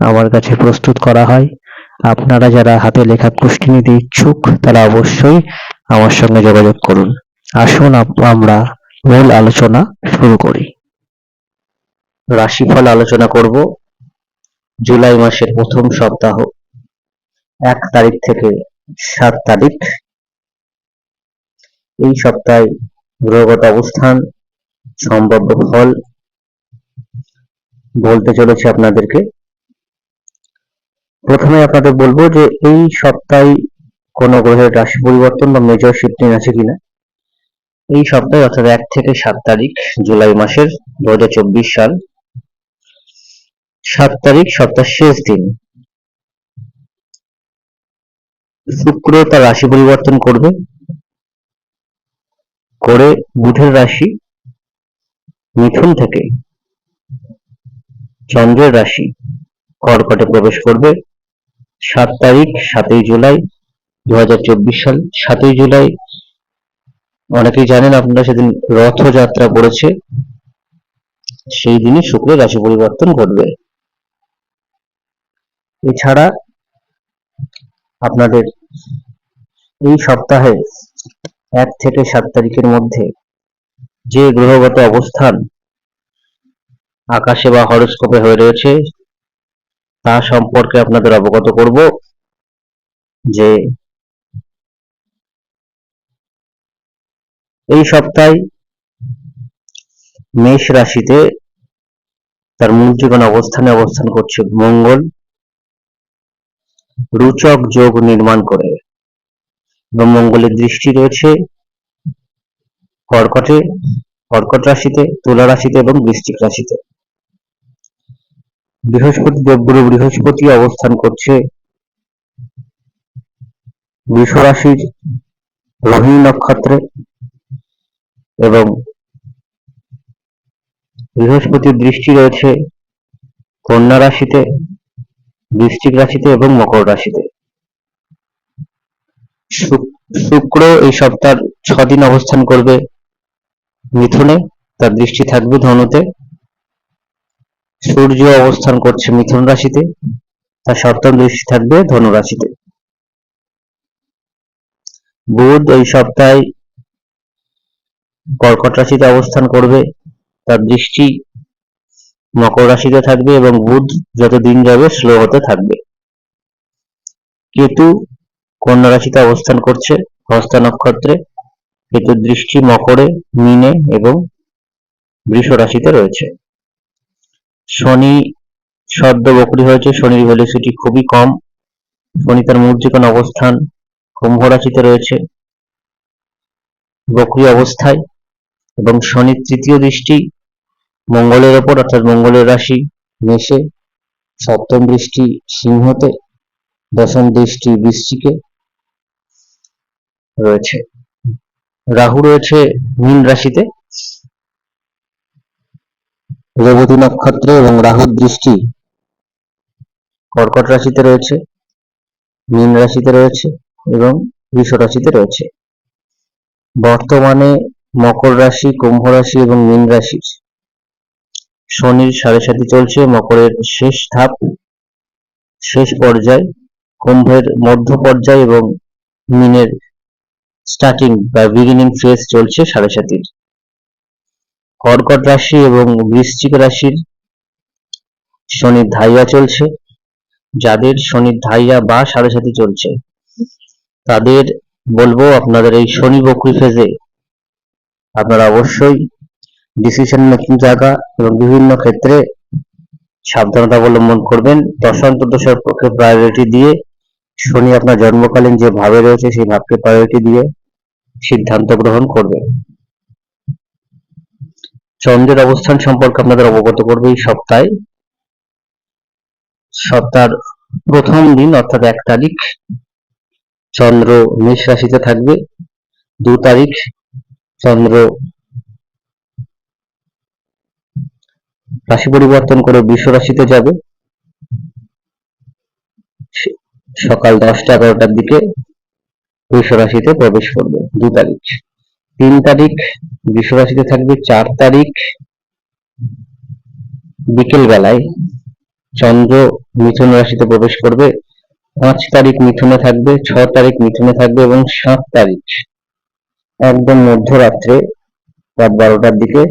আমার কাছে প্রস্তুত করা হয়। আপনারা যারা হাতে লেখা কুষ্টি নিতে ইচ্ছুক, তারা অবশ্যই আমার সঙ্গে যোগাযোগ করুন। আসুন আমরা মূল আলোচনা শুরু করি। রাশিফল আলোচনা করব জুলাই মাসের প্রথম সপ্তাহ, এক তারিখ থেকে সাত তারিখ। এই সপ্তাহে গ্রহগত অবস্থান, সম্ভাব্য ফল, বলতে চলেছে আপনাদেরকে প্রথমে আপনাদের বলব যে এই সপ্তাহে কোন গ্রহের রাশি পরিবর্তন বা মেজর শিফটিং আছে কিনা। এই সপ্তাহে অর্থাৎ এক থেকে সাত তারিখ, জুলাই মাসের দু হাজার চব্বিশ সাল। সাত তারিখ সপ্তাহের শেষ দিন। শুক্র তার রাশি পরিবর্তন করবে। করে বুধের রাশি মিথুন থেকে চন্দ্রের রাশি কর্কটে প্রবেশ করবে। সাত তারিখ, সাতই জুলাই দু হাজার চব্বিশ সাল। সাতই জুলাই, অনেকেই জানেন আপনারা সেদিন রথযাত্রা পড়েছে। সেই দিনই শুক্রের রাশি পরিবর্তন ঘটবে। এছাড়া আপনাদের এই সপ্তাহে এক থেকে সাত তারিখের মধ্যে যে গ্রহগত অবস্থান আকাশে বা হরস্কোপে হয়ে রয়েছে তা সম্পর্কে আপনাদের অবগত করব যে এই সপ্তাহে মেষ রাশিতে তার মূর্যগণ অবস্থানে অবস্থান করছে মঙ্গল। রুচক যোগ নির্মাণ করে এবং মঙ্গলের দৃষ্টি রয়েছে কর্কটে, কর্কট রাশিতে, তুলা রাশিতে এবং বৃষ্টিক রাশিতে। বৃহস্পতি দেবগুরু বৃহস্পতি অবস্থান করছে। বৃষ রাশির রোহিণী নক্ষত্রে এবং বৃহস্পতির দৃষ্টি রয়েছে কন্যা রাশিতে, বৃশ্চিক রাশিতে এবং মকর রাশিতে। শুক- শুক্র এই সপ্তাহ ছদিন অবস্থান করবে। মিথুনে তার দৃষ্টি থাকবে ধনুতে। সূর্য অবস্থান করছে মিথুন রাশিতে, তার সপ্তম দৃষ্টি থাকবে ধনু রাশিতে। বুধ ওই সপ্তাহে কর্কট রাশিতে অবস্থান করবে, তার দৃষ্টি মকর রাশিতে থাকবে এবং বুধ যত দিন যাবে স্লো হতে থাকবে। কেতু কন্যা রাশিতে অবস্থান করছে, হস্তা নক্ষত্রে। কেতুর দৃষ্টি মকরে, মিনে এবং বৃষ রাশিতে রয়েছে। শনি সদ্য বকরি হয়েছে, শনির ভেলোসিটি খুবই কম। শনি তার মূর্যিকোণ অবস্থান কুম্ভ রাশিতে রয়েছে বকরি অবস্থায়। এবং শনির তৃতীয় দৃষ্টি মঙ্গলের ওপর, অর্থাৎ মঙ্গলের রাশি মেষে। সপ্তম দৃষ্টি সিংহতে, দশম দৃষ্টি বৃশ্চিকে রয়েছে। রাহু রয়েছে মীন রাশিতে। রেবতী নক্ষত্রে এবং রাহুর দৃষ্টি কর্কট রাশিতে রয়েছে, মীন রাশিতে রয়েছে এবং বৃষ রাশিতে রয়েছে। বর্তমানে মকর রাশি, কুম্ভ রাশি এবং মীন রাশির শনির সাড়ে সাথে চলছে, মকরের শেষ ধাপ, শেষ পর্যায়, কুম্ভের মধ্য পর্যায় এবং মিনের স্টার্টিং বা বিগিনিং ফেজ চলছে সাড়ে সাতির কর্কট রাশি এবং বৃশ্চিক রাশির শনির ধাইয়া চলছে। যাদের শনির ধাইয়া বা সাড়ে সাথী চলছে, তাদের বলব আপনাদের এই শনি বকরি ফেজে আপনারা অবশ্যই ডিসিশন মেকিং জায়গা এবং বিভিন্ন ক্ষেত্রে সাবধানতা অবলম্বন করবেন। দশান্তদশার পক্ষে প্রায়োরিটি দিয়ে শনি আপনার জন্মকালীন যে ভাবে রয়েছে সেই ভাবকে প্রায়োরিটি দিয়ে সিদ্ধান্ত গ্রহণ করবে চন্দ্রের অবস্থান সম্পর্কে আপনাদের অবগত করবে এই সপ্তাহে। সপ্তাহের প্রথম দিন, অর্থাৎ এক তারিখ, চন্দ্র মেষ রাশিতে থাকবে। দু তারিখ, চন্দ্র রাশি পরিবর্তন করে বিশ্ব রাশিতে যাবে। সকাল দশটা, এগারোটার দিকে বৃষ রাশিতে প্রবেশ করবে। দু তারিখ। তিন তারিখ বৃষ রাশিতে থাকবে চার তারিখ, বিকেল বেলায় চন্দ্র মিথুন রাশিতে প্রবেশ করবে, পাঁচ তারিখ মিথুনে থাকবে, ছ তারিখ মিথুনে থাকবে এবং সাত তারিখ একদম মধ্যরাত্রে রাত বারোটার দিকে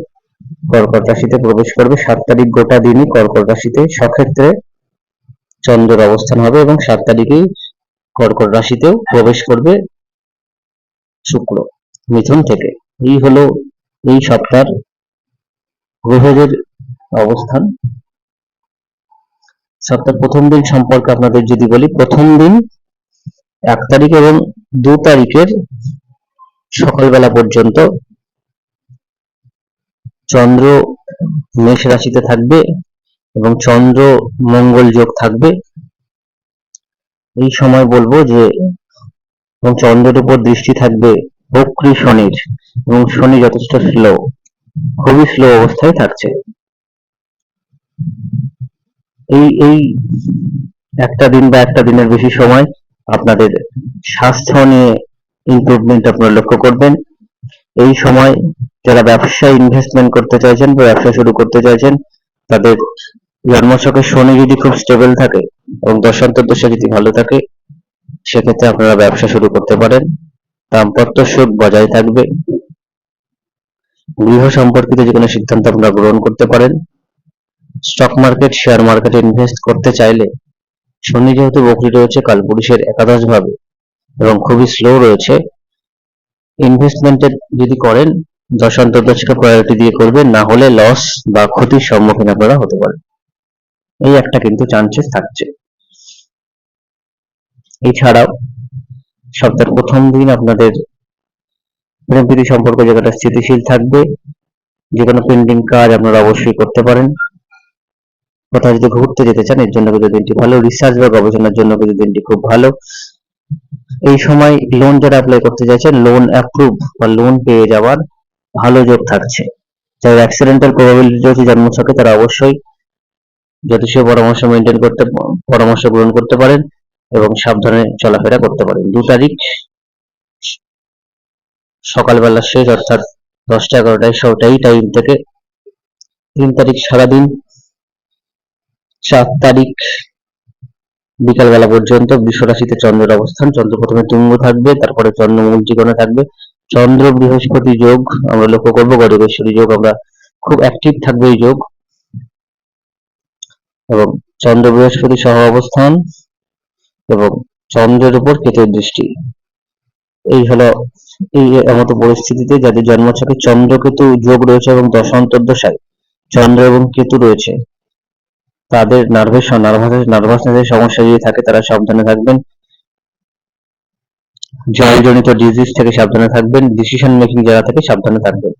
কর্কট রাশিতে প্রবেশ করবে। সাত তারিখ গোটা দিনই কর্কট রাশিতে সক্ষেত্রে চন্দ্রের অবস্থান হবে এবং সাত তারিখেই কর্কট রাশিতেও প্রবেশ করবে শুক্র। মিথুন থেকে। এই হলো এই সপ্তাহের গ্রহদের অবস্থান। সপ্তাহের প্রথম দিন সম্পর্কে আপনাদের যদি বলি, প্রথম দিন এক তারিখ এবং দু তারিখের সকালবেলা পর্যন্ত চন্দ্র মেষ রাশিতে থাকবে এবং চন্দ্র মঙ্গল যোগ থাকবে। এই সময় বলব যে এবং চন্দ্রের উপর দৃষ্টি থাকবে বক্রী শনির এবং শনি যথেষ্ট স্লো খুবই স্লো অবস্থায় থাকছে। এই এই একটা দিন বা একটা দিনের বেশি সময় আপনাদের স্বাস্থ্য নিয়ে ইমপ্রুভমেন্ট আপনারা লক্ষ্য করবেন। এই সময় যারা ব্যবসায় ইনভেস্টমেন্ট করতে চাইছেন বা ব্যবসা শুরু করতে চাইছেন, তাদের জন্মছকে শনি যদি খুব স্টেবল থাকে এবং দশান্তর দশা যদি ভালো থাকে, সেক্ষেত্রে আপনারা ব্যবসা শুরু করতে পারেন। দাম্পত্য সুখ বজায় থাকবে। গৃহ সম্পর্কিত যে কোনো সিদ্ধান্ত আপনারা গ্রহণ করতে পারেন। স্টক মার্কেট শেয়ার মার্কেটে ইনভেস্ট করতে চাইলে শনি যেহেতু বকরি রয়েছে কালপুরুষের একাদশ ভাবে এবং খুবই স্লো রয়েছে। ইনভেস্টমেন্টের যদি করেন দশান্তর্দশকে প্রায়োরিটি দিয়ে করবেন, না হলে লস বা ক্ষতির সম্মুখীন আপনারা হতে পারেন। এই একটা কিন্তু চান্সেস থাকছে। এছাড়াও সপ্তাহের প্রথম দিন আপনাদের প্রেম সম্পর্ক জায়গাটা স্থিতিশীল থাকবে, যে কোনো পেন্ডিং কাজ আপনারা অবশ্যই করতে পারেন। কোথাও যদি ঘুরতে যেতে চান, এর জন্য কিন্তু দিনটি ভালো। রিসার্চ বা গবেষণার জন্য কিন্তু দিনটি খুব ভালো। এই সময় লোন যারা অ্যাপ্লাই করতে চাইছেন লোন অ্যাপ্রুভ বা লোন পেয়ে যাওয়ার ভালো যোগ থাকছে। যারা অ্যাক্সিডেন্টাল প্রবাবিলিটি রয়েছে জন্মছকে তারা অবশ্যই জ্যোতিষীয় পরামর্শ মেনটেন করতে, পরামর্শ গ্রহণ করতে পারেন। এবং সাবধানে চলাফেরা করতে পারেন। দু তারিখ সকালবেলা শেষ, অর্থাৎ দশটা এগারোটায় সবটাই টাইম থেকে। তিন তারিখ সারাদিন, চার তারিখ বিকালবেলা পর্যন্ত রাশিতে চন্দ্রের অবস্থান। চন্দ্র প্রথমে তুঙ্গ থাকবে, তারপরে চন্দ্র জীবনে থাকবে। চন্দ্র বৃহস্পতি যোগ, আমরা লক্ষ্য করব গরিবেশ্বরী যোগ, আমরা খুব অ্যাক্টিভ থাকবে এই যোগ। এবং চন্দ্র বৃহস্পতি সহ অবস্থান এবং চন্দ্রের উপর কেতুর দৃষ্টি। এই হলো, এই এমতো পরিস্থিতিতে যাদের জন্মছকে চন্দ্র কেতু যোগ রয়েছে এবং দশান্তর্দশায় চন্দ্র এবং কেতু রয়েছে, তাদের নার্ভের নার্ভাস নার্ভাসনেসের সমস্যা যদি থাকে তারা সাবধানে থাকবেন। জলজনিত ডিজিজ থেকে সাবধানে থাকবেন। ডিসিশন মেকিং যারা থেকে সাবধানে থাকবেন।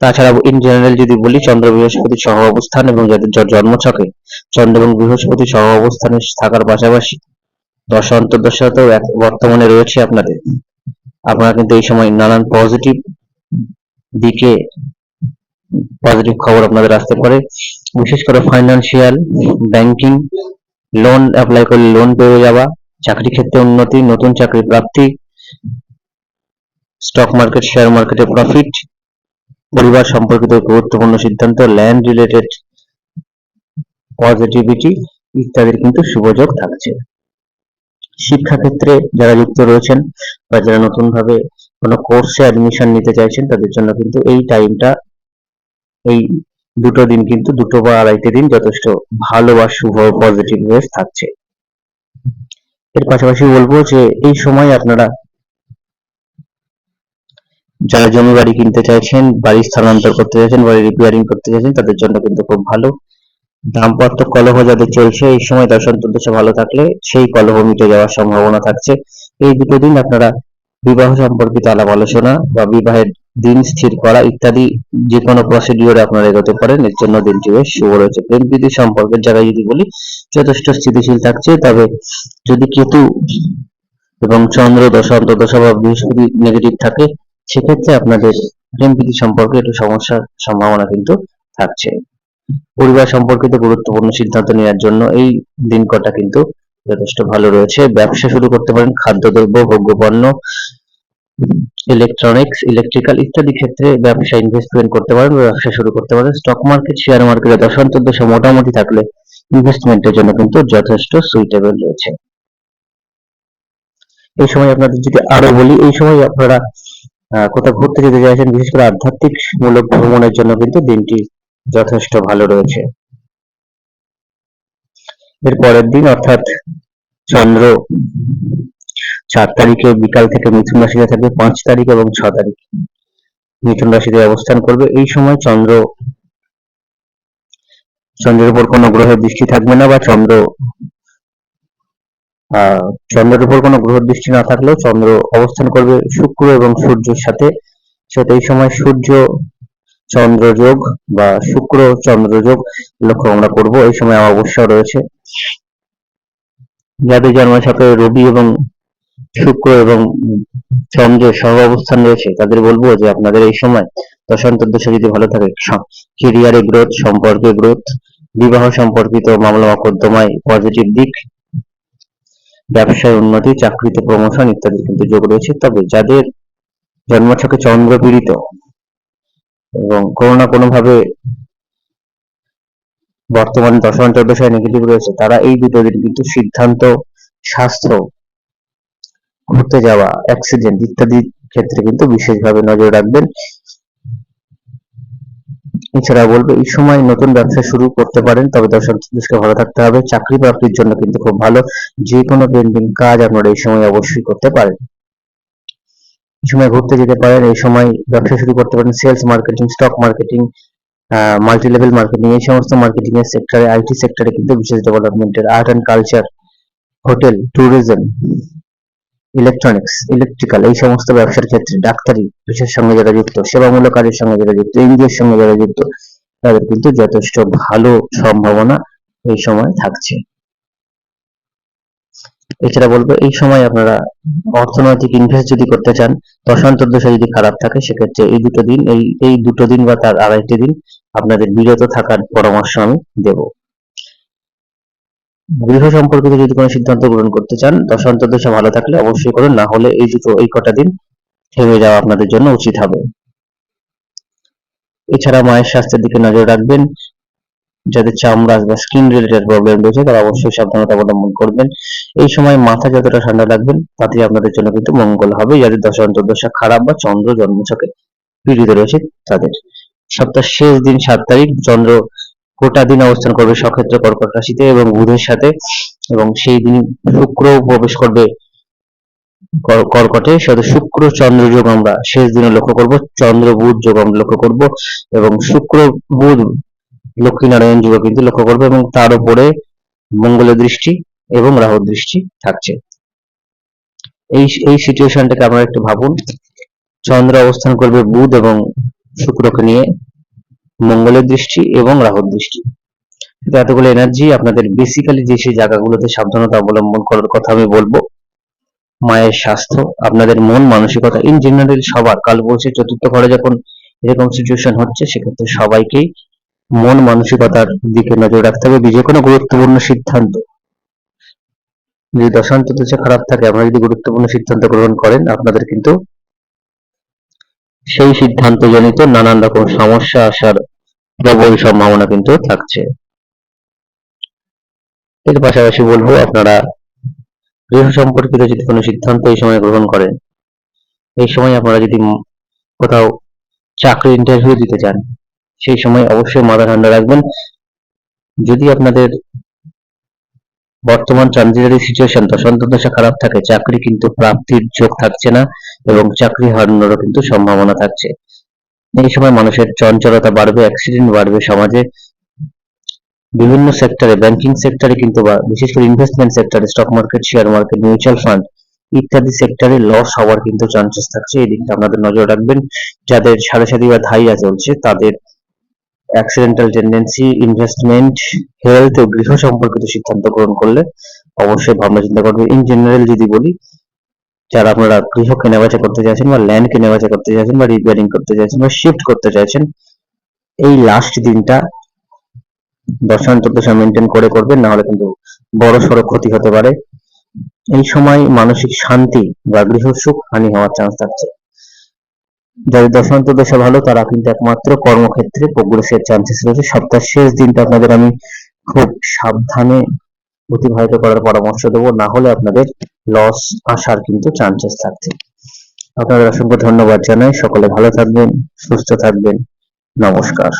তাছাড়া ইন জেনারেল যদি বলি, চন্দ্র বৃহস্পতি সহ অবস্থান এবং যাদের জন্ম জন্মছকে চন্দ্র এবং বৃহস্পতি সহ অবস্থানে থাকার পাশাপাশি দশা অন্তর্দশাতেও বর্তমানে রয়েছে আপনাদের। আপনারা কিন্তু এই সময় নানান পজিটিভ দিকে পজিটিভ খবর আপনাদের আসতে পারে। বিশেষ করে ফাইন্যান্সিয়াল ব্যাংকিং লোন অ্যাপ্লাই করলে লোন পেয়ে যাওয়া, চাকরি ক্ষেত্রে উন্নতি, নতুন চাকরি প্রাপ্তি স্টক মার্কেট শেয়ার মার্কেটে প্রফিট পরিবার সম্পর্কিত গুরুত্বপূর্ণ সিদ্ধান্ত ল্যান্ড রিলেটেড পজিটিভিটি ইত্যাদির কিন্তু সুযোগ থাকছে। শিক্ষাক্ষেত্রে যারা যুক্ত রয়েছেন বা যারা নতুন ভাবে কোনো কোর্সে অ্যাডমিশন নিতে চাইছেন, তাদের জন্য কিন্তু এই টাইমটা এই দুটো দিন কিন্তু দুটো বা আড়াইটে দিন যথেষ্ট ভালো বা শুভ পজিটিভ ওয়েজ থাকছে। এর পাশাপাশি বলব যে এই সময় আপনারা যারা জমি বাড়ি কিনতে চাইছেন, বাড়ি স্থানান্তর করতে চাইছেন, বাড়ি রিপেয়ারিং করতে চাইছেন, তাদের জন্য কিন্তু খুব ভালো। দাম্পত্য কলহ যাদের চলছে, এই সময় দশা ভালো থাকলে সেই কলহ মিটে যাওয়ার সম্ভাবনা থাকছে। এই দুটো দিন আপনারা বিবাহ সম্পর্কিত আলাপ আলোচনা বা বিবাহের দিন স্থির করা ইত্যাদি যে কোনো প্রসিডিওরে আপনারা এগোতে পারেন। এর জন্য দিনটি বেশ শুভ রয়েছে। প্রেম বিধি সম্পর্কের জায়গায় যদি বলি, যথেষ্ট স্থিতিশীল থাকছে। তবে যদি কেতু এবং চন্দ্র দশা, অন্তর্দশা বা বৃহস্পতি নেগেটিভ থাকে, সেক্ষেত্রে আপনাদের প্রেম বিধি সম্পর্কে একটু সমস্যার সম্ভাবনা কিন্তু থাকছে। পরিবার সম্পর্কিত গুরুত্বপূর্ণ সিদ্ধান্ত নেওয়ার জন্য এই দিন কটা কিন্তু যথেষ্ট ভালো রয়েছে। ব্যবসা শুরু করতে পারেন খাদ্যদ্রব্য, ভোগ্যপণ্য ইলেকট্রনিক্স ইলেকট্রিক্যাল ইত্যাদি ক্ষেত্রে ব্যবসা ইনভেস্টমেন্ট করতে পারেন ব্যবসা শুরু করতে পারেন। স্টক মার্কেট শেয়ার মার্কেটে দশান্ত দশা মোটামুটি থাকলে ইনভেস্টমেন্টের জন্য কিন্তু যথেষ্ট সুইটেবল রয়েছে। এই সময় আপনাদের যদি আরও বলি, এই সময় আপনারা কোথাও ঘুরতে যেতে চাইছেন, বিশেষ করে আধ্যাত্মিক মূলক ভ্রমণের জন্য কিন্তু দিনটি যথেষ্ট ভালো রয়েছে। এর পরের দিন, অর্থাৎ চন্দ্র চার তারিখে বিকাল থেকে মিথুন রাশিতে থাকবে, পাঁচ তারিখ এবং ছ তারিখ। মিথুন রাশিতে অবস্থান করবে। এই সময় চন্দ্র, চন্দ্রের উপর কোনো গ্রহের দৃষ্টি থাকবে না বা চন্দ্র চন্দ্রের উপর কোনো গ্রহ দৃষ্টি না থাকলেও চন্দ্র অবস্থান করবে শুক্র এবং সূর্যের সাথে। সেটা এই সময় সূর্য চন্দ্রযোগ বা শুক্র চন্দ্রযোগ লক্ষ্য আমরা করব। এই সময় অমাবস্যা রয়েছে। যাদের জন্মের সাথে রবি এবং শুক্র এবং চন্দ্রের সহ অবস্থান রয়েছে, তাদের বলব যে আপনাদের এই সময় দশান্তর দশা যদি ভালো থাকে। কেরিয়ারে গ্রোথ, সম্পর্কে গ্রোথ, বিবাহ সম্পর্কিত মামলা মকদ্দমায় পজিটিভ দিক, ব্যবসায় উন্নতি, চাকরিতে প্রমোশন ইত্যাদি কিন্তু যোগ রয়েছে। তবে যাদের জন্ম জন্মছকে চন্দ্র পীড়িত এবং কোনো না কোনো ভাবে বর্তমানে দশম চোদ্দশায় নেগেটিভ রয়েছে, তারা এই দুটো দিন কিন্তু সিদ্ধান্ত স্বাস্থ্য ঘুরতে যাওয়া অ্যাক্সিডেন্ট ইত্যাদি ক্ষেত্রে কিন্তু বিশেষভাবে নজর রাখবেন। এছাড়া বলব, এই সময় নতুন ব্যবসা শুরু করতে পারেন, তবে দর্শক চতুর্দশকে ভালো থাকতে হবে। চাকরি প্রাপ্তির জন্য কিন্তু খুব ভালো। যে কোনো পেন্ডিং কাজ আপনারা এই সময় অবশ্যই করতে পারেন। সময় ঘুরতে যেতে পারেন, এই সময় ব্যবসা শুরু করতে পারেন sales marketing stock marketing multi level marketing এই সমস্ত মার্কেটিং এর সেক্টরে আইটি সেক্টরে কিন্তু বিশেষ ডেভেলপমেন্টের art and culture hotel tourism electronics electrical এই সমস্ত ব্যবসার ক্ষেত্রে ডাক্তারি পেশার সঙ্গে যারা যুক্ত, সেবামূলক কাজের সঙ্গে যারা যুক্ত, এনজিওর সঙ্গে যারা যুক্ত, তাদের কিন্তু যথেষ্ট ভালো সম্ভাবনা এই সময় থাকছে। এছাড়া বলব, এই সময় আপনারা অর্থনৈতিক ইনভেস্ট যদি করতে চান দশান্তর দশা যদি খারাপ থাকে, সেক্ষেত্রে এই দুটো দিন, এই এই দুটো দিন বা তার আড়াইটি দিন আপনাদের বিরত থাকার পরামর্শ আমি দেব। গৃহ সম্পর্কিত যদি কোনো সিদ্ধান্ত গ্রহণ করতে চান দশান্তর দশা ভালো থাকলে অবশ্যই করুন, না হলে এই দুটো, এই কটা দিন থেমে যাওয়া আপনাদের জন্য উচিত হবে। এছাড়া মায়ের স্বাস্থ্যের দিকে নজর রাখবেন যাদের চামড়া বা স্কিন রিলেটেড প্রবলেম রয়েছে, তারা অবশ্যই সাবধানতা অবলম্বন করবেন। এই সময় মাথা যতটা ঠান্ডা রাখবেন, তাতেই আপনাদের জন্য কিন্তু মঙ্গল হবে। যাদের দশা, অন্তর্দশা খারাপ বা চন্দ্র জন্মছকে পীড়িত রয়েছে, তাদের সপ্তাহের শেষ দিন সাত তারিখ, চন্দ্র গোটা দিন অবস্থান করবে সক্ষেত্র কর্কট রাশিতে এবং বুধের সাথে এবং সেই দিন শুক্র প্রবেশ করবে কর্কটে। সাথে শুক্র, চন্দ্র যোগ আমরা শেষ দিনে লক্ষ্য করব, চন্দ্র, বুধ যোগ আমরা লক্ষ্য করব এবং শুক্র, বুধ লক্ষ্মীনারায়ণ যুগ কিন্তু লক্ষ্য করবে এবং তার উপরে মঙ্গলের দৃষ্টি এবং রাহুর দৃষ্টি থাকছে। এই এই সিচুয়েশনটাকে আপনারা একটু ভাবুন। চন্দ্র অবস্থান করবে বুধ এবং শুক্রকে নিয়ে মঙ্গলের দৃষ্টি এবং রাহুর দৃষ্টি। এতগুলো এনার্জি আপনাদের বেসিক্যালি যে সেই জায়গাগুলোতে সাবধানতা অবলম্বন করার কথা আমি বলব, মায়ের স্বাস্থ্য, আপনাদের মন, মানসিকতা ইন জেনারেল সবার, কাল বলছে চতুর্থ ঘরে যখন এরকম সিচুয়েশন হচ্ছে, সেক্ষেত্রে সবাইকেই মন মানসিকতার দিকে নজর রাখতে হবে যে কোনো গুরুত্বপূর্ণ সিদ্ধান্ত। যদি দশান্ত দশা খারাপ থাকে, আপনারা যদি গুরুত্বপূর্ণ সিদ্ধান্ত গ্রহণ করেন, আপনাদের কিন্তু সেই সিদ্ধান্তজনিত নানান রকম সমস্যা আসার প্রবল সম্ভাবনা কিন্তু থাকছে। এর পাশাপাশি বলব, আপনারা গৃহ সম্পর্কিত যদি কোনো সিদ্ধান্ত এই সময় গ্রহণ করেন, এই সময় আপনারা যদি কোথাও চাকরি ইন্টারভিউ দিতে চান সেই সময় অবশ্যই মাথা ঠান্ডা রাখবেন। যদি আপনাদের বর্তমান ট্রানজিটারি সিচুয়েশন দশা খারাপ থাকে, চাকরি কিন্তু প্রাপ্তির যোগ থাকছে না এবং চাকরি হারানোরও কিন্তু সম্ভাবনা থাকছে। এই সময় মানুষের চঞ্চলতা বাড়বে অ্যাক্সিডেন্ট বাড়বে সমাজে। বিভিন্ন সেক্টরে ব্যাংকিং সেক্টরে কিন্তু বা বিশেষ করে ইনভেস্টমেন্ট সেক্টরে stock market share market mutual fund ইত্যাদি সেক্টরে লস হওয়ার কিন্তু চান্সেস থাকছে। এই দিকটা আপনাদের নজর রাখবেন। যাদের সাড়ে সাথী বা ধাইয়া চলছে, তাদের অ্যাক্সিডেন্টাল টেন্ডেন্সি ইনভেস্টমেন্ট হেলথ ও গৃহ সম্পর্কিত সিদ্ধান্ত গ্রহণ করলে অবশ্যই ভাবনা চিন্তা করবেন ইন জেনারেল যদি বলি, যারা আপনারা গৃহ কেনাবেচা করতে চাইছেন বা ল্যান্ড কেনাবেচা করতে চাইছেন বা রিপেয়ারিং করতে চাইছেন বা শিফট করতে চাইছেন এই লাস্ট দিনটা দশান্তদশা মেনটেন করে করবেন না হলে কিন্তু বড় সড়ো ক্ষতি হতে পারে। এই সময় মানসিক শান্তি বা গৃহ সুখ হানি হওয়ার চান্স থাকছে। যাদের দশান্ত দশা ভালো, তারা কিন্তু একমাত্র কর্মক্ষেত্রে প্রোগ্রেসের চান্সেস রয়েছে। সপ্তাহের শেষ দিনটা আপনাদের আমি খুব সাবধানে অতিবাহিত করার পরামর্শ দেবো। না হলে আপনাদের লস আসার কিন্তু চান্সেস থাকছে। আপনাদের অসংখ্য ধন্যবাদ জানাই। সকলে ভালো থাকবেন, সুস্থ থাকবেন। নমস্কার।